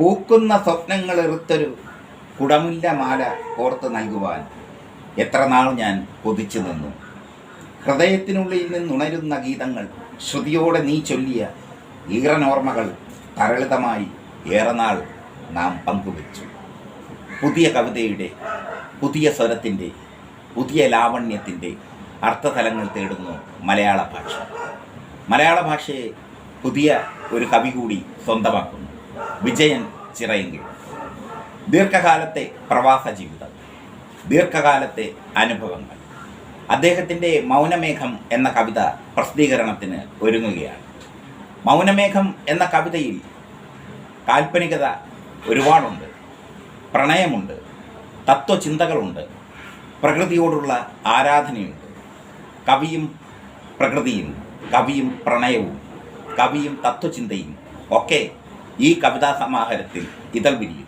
പൂക്കുന്ന സ്വപ്നങ്ങൾ എറുത്തൊരു കുടമുല്ല മാല ഓർത്ത് നൽകുവാൻ എത്ര നാൾ ഞാൻ കൊതിച്ചു നിന്നു. ഹൃദയത്തിനുള്ളിൽ നിന്നുണരുന്ന ഗീതങ്ങൾ ശ്രുതിയോടെ നീ ചൊല്ലിയ ഈറനോർമ്മകൾ തരളിതമായി ഏറെ നാൾ നാം പങ്കുവച്ചു. പുതിയ കവിതയുടെ പുതിയ സ്വരത്തിന്റെ പുതിയ ലാവണ്യത്തിന്റെ അർത്ഥതലങ്ങൾ തേടുന്നു മലയാള ഭാഷ. മലയാള ഭാഷയെ പുതിയ ഒരു കവി കൂടി സ്വന്തമാക്കുന്നു. വിജയൻ ചിറയെങ്കിൽ. ദീർഘകാലത്തെ പ്രവാസ ജീവിതം ദീർഘകാലത്തെ അനുഭവങ്ങൾ. അദ്ദേഹത്തിന്റെ മൗനമേഘം എന്ന കവിത പ്രസിദ്ധീകരണത്തിന് ഒരുങ്ങുകയാണ്. മൗനമേഘം എന്ന കവിതയിൽ കാൽപ്പനികത ഒരുപാടുണ്ട് പ്രണയമുണ്ട് തത്വചിന്തകളുണ്ട് പ്രകൃതിയോടുള്ള ആരാധനയുണ്ട്. കവിയും പ്രകൃതിയും കവിയും പ്രണയവും കവിയും തത്വചിന്തയും ഒക്കെ ഈ കവിതാ സമാഹാരത്തിൽ ഇതൾ വിരിയുന്നു.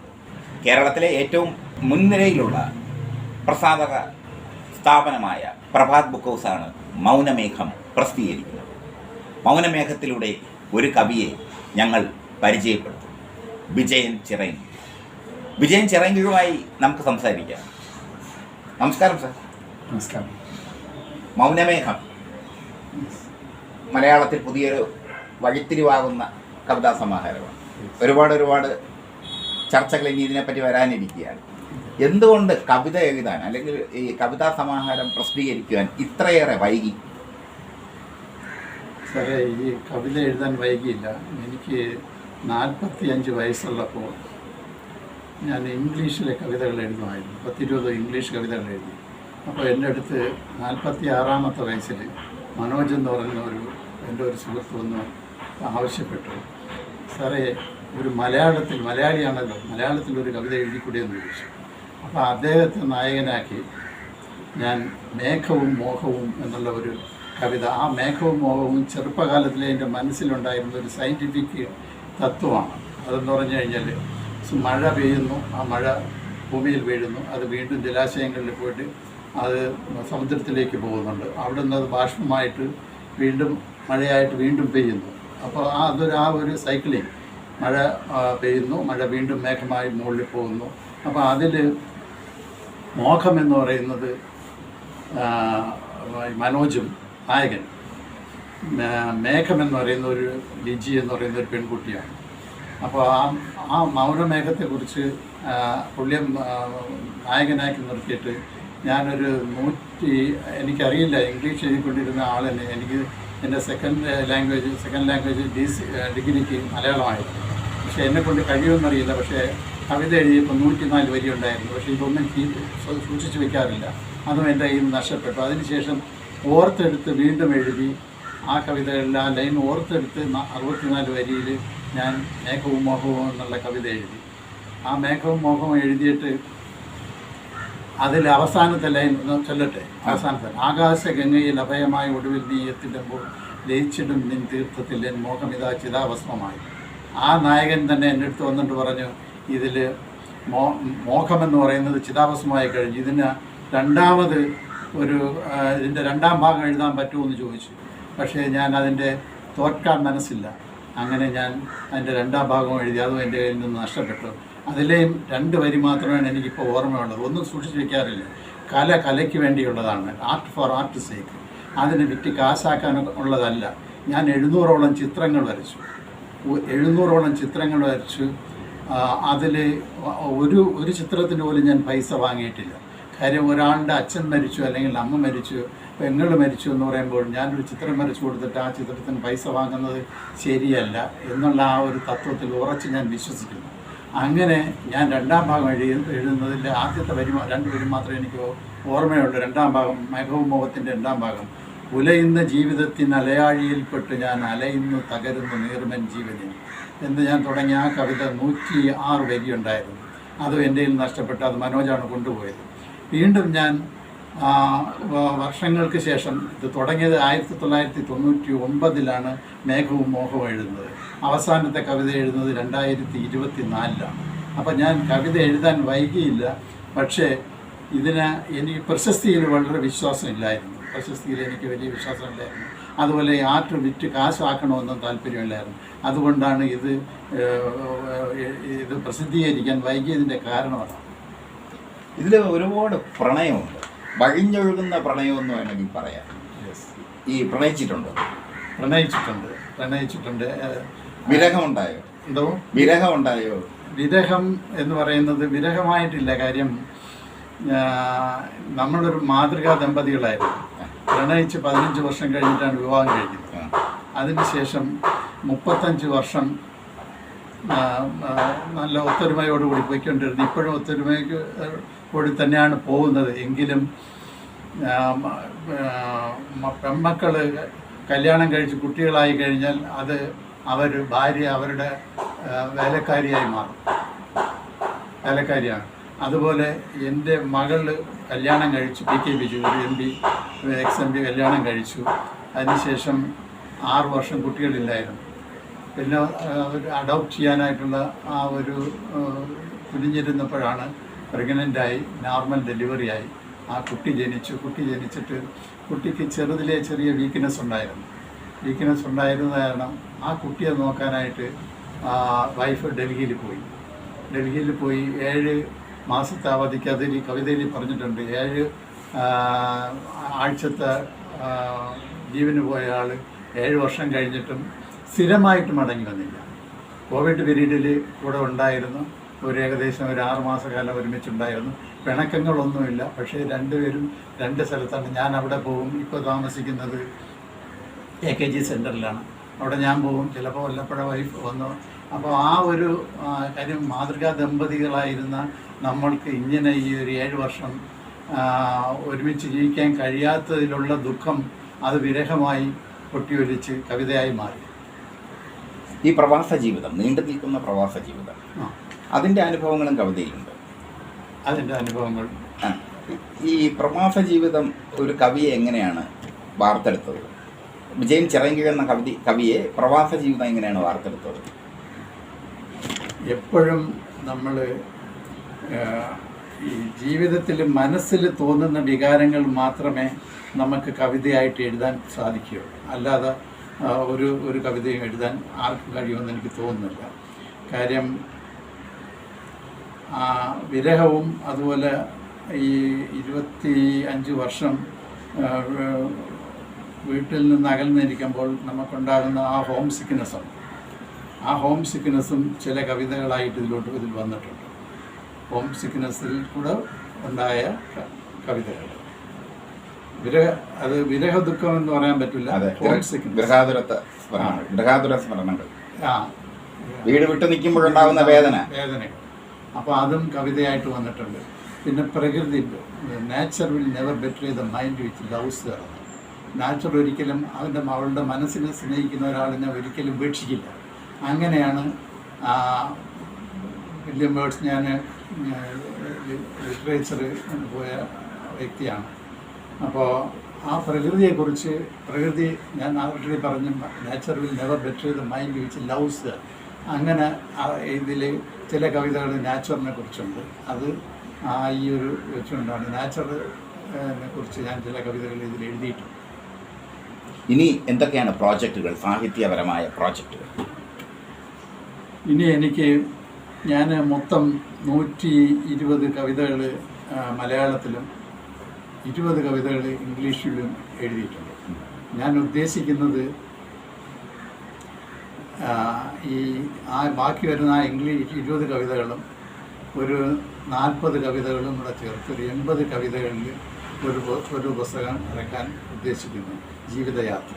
കേരളത്തിലെ ഏറ്റവും മുൻനിരയിലുള്ള പ്രസാധക സ്ഥാപനമായ പ്രഭാത് ബുക്ക് ഹൗസാണ് മൗനമേഘം പ്രസിദ്ധീകരിക്കുന്നത്. മൗനമേഘത്തിലൂടെ ഒരു കവിയെ ഞങ്ങൾ പരിചയപ്പെടുത്തും വിജയൻ ചിറങ്കി വിജയൻ ചിറയങ്കിയുമായി നമുക്ക് സംസാരിക്കാം. നമസ്കാരം സാർ. നമസ്കാരം. മൗനമേഘം. മലയാളത്തിൽ പുതിയൊരു വഴിത്തിരിവാകുന്ന കവിതാ സമാഹാരമാണ്. ഒരുപാട് ഒരുപാട് ചർച്ചകൾ ഇനി ഇതിനെപ്പറ്റി വരാനിരിക്കുകയാണ്. എന്തുകൊണ്ട് കവിത എഴുതാൻ അല്ലെങ്കിൽ ഈ കവിതാ സമാഹാരം പ്രസിദ്ധീകരിക്കുവാൻ ഇത്രയേറെ വൈകി? സാറേ ഈ കവിത എഴുതാൻ വൈകിയില്ല. എനിക്ക് നാൽപ്പത്തി അഞ്ച് വയസ്സുള്ളപ്പോൾ ഞാൻ ഇംഗ്ലീഷിലെ കവിതകൾ എഴുതുമായിരുന്നു. പത്തിരുപത് ഇംഗ്ലീഷ് കവിതകൾ എഴുതി. അപ്പോൾ എന്റെ അടുത്ത് നാൽപ്പത്തി ആറാമത്തെ വയസ്സിൽ മനോജ് എന്ന് പറയുന്ന ഒരു എന്റെ ഒരു സുഹൃത്ത് വന്ന് ആവശ്യപ്പെട്ടു. സാറേ ഒരു മലയാളത്തിൽ മലയാളിയാണല്ലോ മലയാളത്തിൽ ഒരു കവിത എഴുതിക്കൂടിയെന്ന് ചോദിച്ചു. അപ്പോൾ അദ്ദേഹത്തെ നായകനാക്കി ഞാൻ മേഘവും മോഹവും എന്നുള്ള ഒരു കവിത. ആ മേഘവും മോഹവും ചെറുപ്പകാലത്തിലെ എന്റെ മനസ്സിലുണ്ടായിരുന്ന ഒരു സയന്റിഫിക് തത്വമാണ്. അതെന്ന് പറഞ്ഞു കഴിഞ്ഞാൽ മഴ പെയ്യുന്നു ആ മഴ ഭൂമിയിൽ വീഴുന്നു അത് വീണ്ടും ജലാശയങ്ങളിൽ പോയിട്ട് അത് സമുദ്രത്തിലേക്ക് പോകുന്നുണ്ട്. അവിടെ നിന്ന് അത് ബാഷ്പമായിട്ട് വീണ്ടും മഴയായിട്ട് വീണ്ടും പെയ്യുന്നു. അപ്പോൾ ആ അതൊരു ആ ഒരു സൈക്ലിങ് മഴ പെയ്യുന്നു. മഴ വീണ്ടും മേഘമായി മുകളിൽ പോകുന്നു. അപ്പോൾ അതിൽ മോഹം എന്ന് പറയുന്നത് മനോജും നായകൻ. മേഘം എന്ന് പറയുന്ന ഒരു ലിജി എന്ന് പറയുന്ന ഒരു പെൺകുട്ടിയാണ്. അപ്പോൾ ആ ആ മൗനമേഘത്തെക്കുറിച്ച് പുള്ളിയം നായകനാക്കി നിർത്തിയിട്ട് ഞാനൊരു നൂറ്റി എനിക്കറിയില്ല ഇംഗ്ലീഷ് എഴുതിക്കൊണ്ടിരുന്ന ആളെന്നെ എനിക്ക് എന്റെ second language second language D C ഡിഗ്രിക്ക് മലയാളമായിരുന്നു പക്ഷേ എന്നെ കൊണ്ട് കഴിയുമെന്നറിയില്ല. പക്ഷേ കവിത എഴുതിയപ്പോൾ നൂറ്റിനാല് വരി ഉണ്ടായിരുന്നു. പക്ഷേ ഇതൊന്നും സൂക്ഷിച്ച് വെക്കാറില്ല. അതും എന്റെ കയ്യിൽ നിന്ന് നഷ്ടപ്പെട്ടു. അതിനുശേഷം ഓർത്തെടുത്ത് വീണ്ടും എഴുതി ആ കവിതകളിൽ ആ ലൈൻ ഓർത്തെടുത്ത് അറുപത്തിനാല് വരിയിൽ ഞാൻ മേഘവും മോഹവും എന്നുള്ള കവിത എഴുതി. ആ മേഘവും മോഹവും എഴുതിയിട്ട് അതിൽ അവസാനത്തെ ലൈൻ ചൊല്ലട്ടെ? അവസാനത്തെ. ആകാശഗംഗയിൽ അഭയമായ ഒടുവിൽ നീ എത്തിടുമ്പോൾ ലയിച്ചിടും നിൻ തീർത്ഥത്തിൽ എൻ മോഹമിതാ ചിതാഭസ്മമായി. ആ നായകൻ തന്നെ എന്റെ അടുത്ത് വന്നിട്ട് പറഞ്ഞു ഇതിൽ മോ മോഹമെന്ന് പറയുന്നത് ചിതാഭസ്മമായി കഴിഞ്ഞു. ഇതിന് രണ്ടാമത് ഒരു ഇതിന്റെ രണ്ടാം ഭാഗം എഴുതാൻ പറ്റുമെന്ന് ചോദിച്ചു. പക്ഷേ ഞാൻ അതിന്റെ തോറ്റാൻ മനസ്സില്ല. അങ്ങനെ ഞാൻ അതിന്റെ രണ്ടാം ഭാഗവും എഴുതി അതും എന്റെ കയ്യിൽ നിന്ന് നഷ്ടപ്പെട്ടു. അതിലെയും രണ്ട് വരി മാത്രമാണ് എനിക്കിപ്പോൾ ഓർമ്മയുള്ളത്. ഒന്നും സൂക്ഷിച്ച് വെക്കാറില്ല കല കലയ്ക്ക് വേണ്ടിയുള്ളതാണ്. ആർട്ട് ഫോർ ആർട്ട് സേക്ക് അതിന് വിറ്റ് കാശാക്കാൻ ഉള്ളതല്ല. ഞാൻ എഴുന്നൂറോളം ചിത്രങ്ങൾ വരച്ചു. എഴുന്നൂറോളം ചിത്രങ്ങൾ വരച്ചു. അതിൽ ഒരു ഒരു ചിത്രത്തിന് പോലും ഞാൻ പൈസ വാങ്ങിയിട്ടില്ല. കാര്യം ഒരാളുടെ അച്ഛൻ മരിച്ചു അല്ലെങ്കിൽ അമ്മ മരിച്ചു പെങ്ങൾ മരിച്ചു എന്ന് പറയുമ്പോൾ ഞാനൊരു ചിത്രം വരച്ചു കൊടുത്തിട്ട് ആ ചിത്രത്തിന് പൈസ വാങ്ങുന്നത് ശരിയല്ല എന്നുള്ള ആ ഒരു തത്വത്തിൽ ഉറച്ച് ഞാൻ വിശ്വസിക്കുന്നു. അങ്ങനെ ഞാൻ രണ്ടാം ഭാഗം എഴുതി എഴുതുന്നതിൽ ആദ്യത്തെ വരി രണ്ട് വരി മാത്രമേ എനിക്ക് ഓർമ്മയുള്ളൂ. രണ്ടാം ഭാഗം മേഘവും മോഹത്തിന്റെ രണ്ടാം ഭാഗം. ഉലയുന്ന ജീവിതത്തിന് അലയാഴിയിൽപ്പെട്ട് ഞാൻ അലയുന്നു തകരുന്നു നീർമൻ ജീവനിൽ എന്ന് ഞാൻ തുടങ്ങിയ ആ കവിത നൂറ്റി ആറ് വരിയുണ്ടായിരുന്നു. അതും എന്റെ കയ്യിൽ നഷ്ടപ്പെട്ടു അത് മനോജാണ് കൊണ്ടുപോയത്. വീണ്ടും ഞാൻ വർഷങ്ങൾക്ക് ശേഷം ഇത് തുടങ്ങിയത് ആയിരത്തി തൊള്ളായിരത്തി തൊണ്ണൂറ്റി ഒമ്പതിലാണ് മേഘവും മോഹവും എഴുതുന്നത്. അവസാനത്തെ കവിത എഴുതുന്നത് രണ്ടായിരത്തി ഇരുപത്തി നാലിലാണ് അപ്പം ഞാൻ കവിത എഴുതാൻ വൈകിയില്ല പക്ഷേ ഇതിന് എനിക്ക് പ്രശസ്തിയിൽ വളരെ വിശ്വാസമില്ലായിരുന്നു പ്രശസ്തിയിൽ എനിക്ക് വലിയ വിശ്വാസമില്ലായിരുന്നു അതുപോലെ ആർട്ട് വിറ്റ് കാശാക്കണമെന്നും താല്പര്യമില്ലായിരുന്നു. അതുകൊണ്ടാണ് ഇത് ഇത് പ്രസിദ്ധീകരിക്കാൻ വൈകിയതിന്റെ കാരണമാണ്. ഇതിൽ ഒരുപാട് പ്രണയമുണ്ട്. വഴിഞ്ഞൊഴുകുന്ന പ്രണയമെന്ന് വേണമെങ്കിൽ പറയാം. ഈ പ്രണയിച്ചിട്ടുണ്ട്? പ്രണയിച്ചിട്ടുണ്ട്. പ്രണയിച്ചിട്ടുണ്ട്. വിരഹമുണ്ടായോ? എന്തോ? വിരഹമുണ്ടായോ? വിരഹം എന്ന് പറയുന്നത് വിരഹമായിട്ടില്ല. കാര്യം നമ്മളൊരു മാതൃകാ ദമ്പതികളായിരുന്നു. പ്രണയിച്ച് പതിനഞ്ച് വർഷം കഴിഞ്ഞിട്ടാണ് വിവാഹം കഴിക്കുന്നത്. അതിനുശേഷം മുപ്പത്തഞ്ച് വർഷം നല്ല ഒത്തൊരുമയോടുകൂടി പോയിക്കൊണ്ടിരുന്നു. ഇപ്പോഴും ഒത്തൊരുമയ്ക്ക് കൂടി തന്നെയാണ് പോകുന്നത്. എങ്കിലും പെൺമക്കൾ കല്യാണം കഴിച്ച് കുട്ടികളായി കഴിഞ്ഞാൽ അത് അവർ ഭാര്യ അവരുടെ വേലക്കാരിയായി മാറും. വേലക്കാരിയാണ്. അതുപോലെ എന്റെ മകൾ കല്യാണം കഴിച്ചു പി കെ ബിജു ഒരു M P ex M P കല്യാണം കഴിച്ചു. അതിനുശേഷം ആറ് വർഷം കുട്ടികളില്ലായിരുന്നു. പിന്നെ അഡോപ്റ്റ് ചെയ്യാനായിട്ടുള്ള ആ ഒരു കുനിഞ്ഞിരുന്നപ്പോഴാണ് പ്രഗ്നന്റായി നോർമൽ ഡെലിവറിയായി ആ കുട്ടി ജനിച്ചു. കുട്ടി ജനിച്ചിട്ട് കുട്ടിക്ക് ചെറുതിലെ ചെറിയ വീക്ക്നെസ് ഉണ്ടായിരുന്നു. വീക്ക്നെസ് ഉണ്ടായിരുന്ന കാരണം ആ കുട്ടിയെ നോക്കാനായിട്ട് വൈഫ് ഡൽഹിയിൽ പോയി. ഡൽഹിയിൽ പോയി ഏഴ് മാസത്തെ അവധിക്ക് അതിൽ കവിതയിൽ പറഞ്ഞിട്ടുണ്ട്. ഏഴ് ആഴ്ചത്തെ ജീവന് പോയ ആൾ ഏഴ് വർഷം കഴിഞ്ഞിട്ടും സ്ഥിരമായിട്ട് മടങ്ങി വന്നില്ല. കോവിഡ് പീരീഡിൽ കൂടെ ഉണ്ടായിരുന്നു. ഒരു ഏകദേശം ഒരു ആറ് മാസക്കാലം ഒരുമിച്ചുണ്ടായിരുന്നു. പിണക്കങ്ങളൊന്നുമില്ല. പക്ഷേ രണ്ടുപേരും രണ്ട് സ്ഥലത്താണ്. ഞാൻ അവിടെ പോകും. ഇപ്പോൾ താമസിക്കുന്നത് എ കെ ജി സെന്ററിലാണ്. അവിടെ ഞാൻ പോകും. ചിലപ്പോൾ വല്ലപ്പോഴ വൈഫ് വന്നു. അപ്പോൾ ആ ഒരു കാര്യം മാതൃകാ ദമ്പതികളായിരുന്ന നമ്മൾക്ക് ഇങ്ങനെ ഈ ഒരു ഏഴ് വർഷം ഒരുമിച്ച് ജീവിക്കാൻ കഴിയാത്തതിലുള്ള ദുഃഖം അത് വിരഹമായി പൊട്ടിയൊലിച്ച് കവിതയായി മാറി. ഈ പ്രവാസ ജീവിതം നീണ്ടു നിൽക്കുന്ന പ്രവാസ ജീവിതം. അതിന്റെ അനുഭവങ്ങളും കവിതയിലുണ്ട്. അതിന്റെ അനുഭവങ്ങൾ. ആ. ഈ പ്രമാസ ജീവിതം ഒരു കവിയെ എങ്ങനെയാണ് വാർത്തെടുത്തത്? വിജയൻ ചിറങ്ങി എന്ന കവി കവിയെ പ്രവാസ ജീവിതം എങ്ങനെയാണ് വാർത്തെടുത്തത്? എപ്പോഴും നമ്മൾ ഈ ജീവിതത്തിൽ മനസ്സിൽ തോന്നുന്ന വികാരങ്ങൾ മാത്രമേ നമുക്ക് കവിതയായിട്ട് എഴുതാൻ സാധിക്കുകയുള്ളൂ. അല്ലാതെ ഒരു ഒരു കവിതയും എഴുതാൻ ആർക്കും കഴിയുമെന്ന് എനിക്ക് തോന്നുന്നില്ല. കാര്യം വിരഹവും അതുപോലെ ഈ ഇരുപത്തി അഞ്ച് വർഷം വീട്ടിൽ നിന്ന് അകലുന്നിരിക്കുമ്പോൾ നമുക്കുണ്ടാകുന്ന ആ ഹോം സിക്നെസ്സും ആ ഹോം സിക്നെസ്സും ചില കവിതകളായിട്ട് ഇതിലോട്ട് ഇതിൽ വന്നിട്ടുണ്ട്. ഹോം സിക്നെസ്സിൽ കൂടെ ഉണ്ടായ കവിതകൾ. വിരഹ അത് വിരഹ ദുഃഖം എന്ന് പറയാൻ പറ്റില്ല. സ്മരണകൾ വീട് വിട്ട് നിൽക്കുമ്പോഴുണ്ടാകുന്ന വേദന. വേദനകൾ. അപ്പോൾ അതും കവിതയായിട്ട് വന്നിട്ടുണ്ട്. പിന്നെ പ്രകൃതി nature will never better the mind which loves nature ഒരിക്കലും അവന്റെ അവളുടെ മനസ്സിനെ സ്നേഹിക്കുന്ന ഒരാളിനെ ഒരിക്കലും ഉപേക്ഷിക്കില്ല. അങ്ങനെയാണ് വില്യം ബേർഡ്സ് ഞാൻ ലിറ്ററേച്ചർ പോയ വ്യക്തിയാണ്. അപ്പോൾ ആ പ്രകൃതിയെക്കുറിച്ച് പ്രകൃതി ഞാൻ ആൾറെഡി പറഞ്ഞു nature will never better the mind which loves അങ്ങനെ ഇതിൽ ചില കവിതകൾ നാച്ചുറിനെ കുറിച്ചുണ്ട്. അത് ആ ഈ ഒരു വെച്ചുകൊണ്ടാണ്. നാച്ചുറിനെ കുറിച്ച് ഞാൻ ചില കവിതകൾ ഇതിൽ എഴുതിയിട്ടുണ്ട്. ഇനി എന്തൊക്കെയാണ് പ്രോജക്റ്റുകൾ? സാഹിത്യപരമായ പ്രോജക്റ്റുകൾ. ഇനി എനിക്ക് ഞാൻ മൊത്തം നൂറ്റി ഇരുപത് കവിതകൾ മലയാളത്തിലും ഇരുപത് കവിതകൾ ഇംഗ്ലീഷിലും എഴുതിയിട്ടുണ്ട്. ഞാൻ ഉദ്ദേശിക്കുന്നത് ഈ ആ ബാക്കി വരുന്ന ആ ഇംഗ്ലീഷ് ഇരുപത് കവിതകളും ഒരു നാൽപ്പത് കവിതകളും കൂടെ ചേർത്ത് ഒരു എൺപത് കവിതകളിൽ ഒരു ഒരു പുസ്തകം ഇറക്കാൻ ഉദ്ദേശിക്കുന്നു. ജീവിതയാത്ര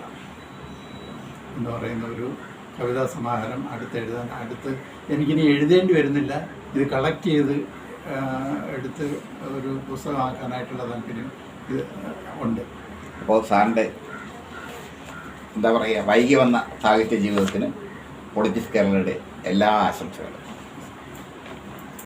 എന്ന് പറയുന്ന ഒരു കവിതാ സമാഹാരം അടുത്ത് എഴുതാൻ അടുത്ത് എനിക്കിനി എഴുതേണ്ടി വരുന്നില്ല. ഇത് കളക്ട് ചെയ്ത് എടുത്ത് ഒരു പുസ്തകമാക്കാനായിട്ടുള്ള താല്പര്യം ഇത് ഉണ്ട്. അപ്പോൾ സാറിന്റെ എന്താ പറയുക വൈകി വന്ന സാഹിത്യ ജീവിതത്തിന് പൊളിറ്റിക്സ് കേരളയുടെ എല്ലാ ആശംസകളും.